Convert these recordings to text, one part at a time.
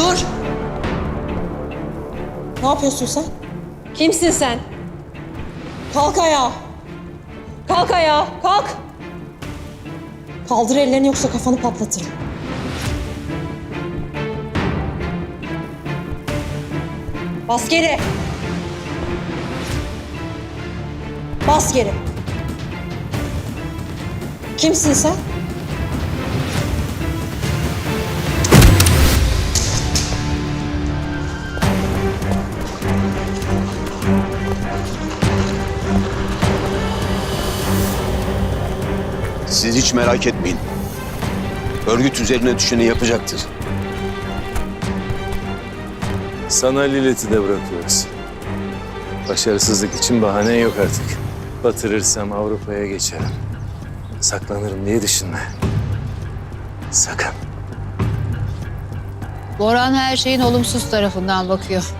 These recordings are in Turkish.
Dur! Ne yapıyorsun sen? Kimsin sen? Kalk ayağa! Kalk ayağa, kalk! Kaldır ellerini yoksa kafanı patlatırım. Bas geri! Bas geri! Kimsin sen? Siz hiç merak etmeyin. Örgüt üzerine düşeni yapacaktır. Sana Lilith'i de bırakıyoruz. Başarısızlık için bahane yok artık. Batırırsam Avrupa'ya geçerim. Saklanırım diye düşünme. Sakın. Boran her şeyin olumsuz tarafından bakıyor.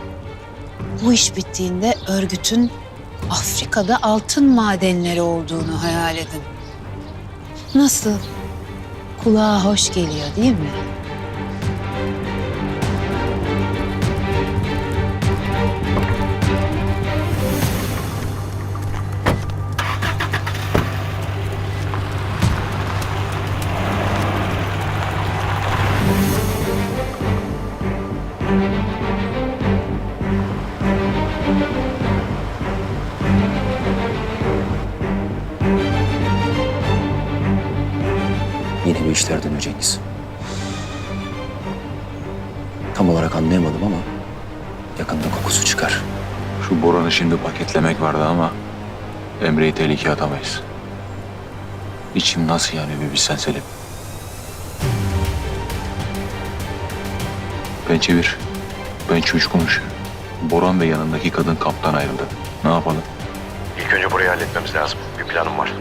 Bu iş bittiğinde örgütün Afrika'da altın madenleri olduğunu hayal edin. Nasıl? Kulağa hoş geliyor değil mi? Bir işler Cengiz. Tam olarak anlayamadım ama yakında kokusu çıkar. Şu Boran'ı şimdi paketlemek vardı ama Emre'yi tehlikeye atamayız. İçim nasıl yanıyor bir bilsen Selim. Pençe bir. Pençe üç konuşuyor. Boran ve yanındaki kadın kamptan ayrıldı. Ne yapalım? İlk önce burayı halletmemiz lazım. Bir planım var.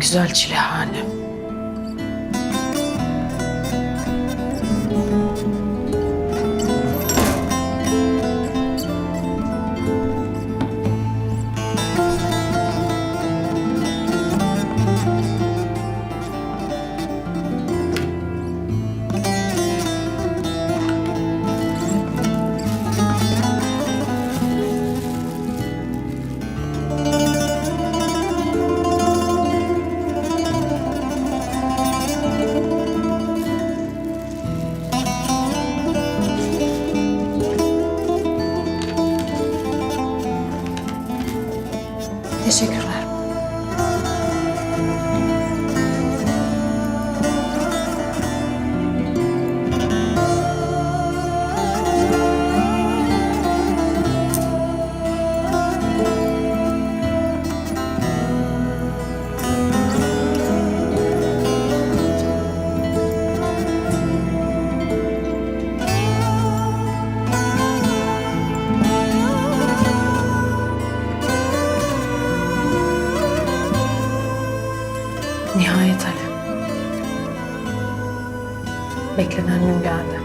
Güzel çilehanem. Teşekkürler. Nihayet Ali. Beklenen gün geldi.